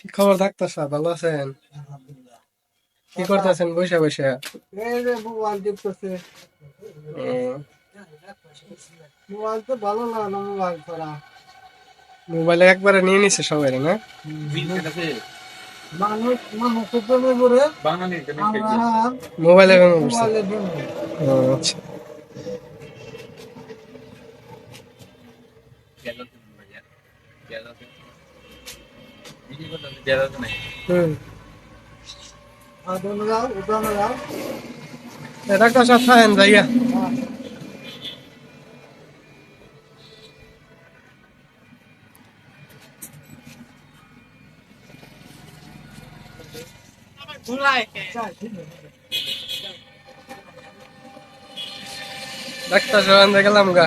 কি খবর ডাক্তার সাহেব ভালো আছেন? কি করতেছেন? বসে বসে। এই যে মোবাইল দেখতেছে। মোবাইল তো ভালো না না মোবাইল করা মোবাইলে একবারে নিয়ে নিছে সবাই না? মানুষ মানুষ মোবাইলে আচ্ছা। ডাক্তার সাহেব ঠিক আছে। ডাক্তার সাহেব গেলাম গা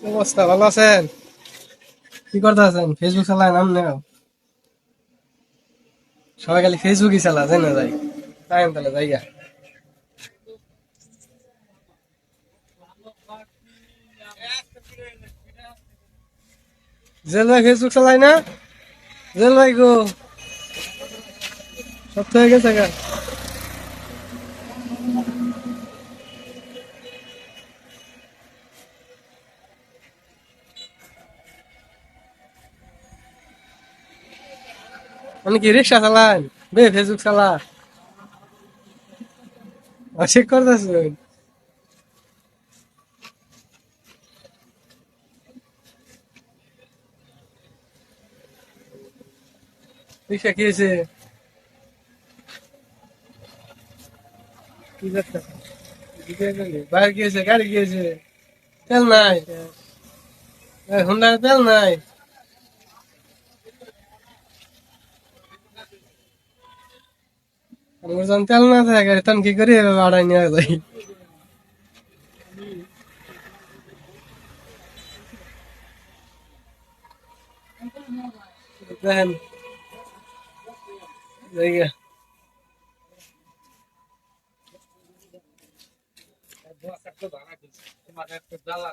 অবস্থা? ভালো আছেন? কি করতে আছেন ফেসবুক চালায় নাম নেও। সবাই খালি ফেসবুকই চালা যাই না যাই তাই তাহলে, জায়গা? জেল ভাই ফেসবুক চালাই না? জেল ভাই গো। সব হয়ে গেছে গা। মানে কি রিক্সা চালান বে, ফেসবুক চালা অশেক করতেছেন রিক্সা কি হয়েছে? কি বাইরে কি হয়েছে? গাড়ি কি হয়েছে? তেল নাই। হুন্ডার তেল নাই। আমার যখন তেল না থাকে গাড়ি তখন কি করি এভাবে আড়াই নিয়ে যাই দেখেন জায়গা তোমার একটা জ্বালা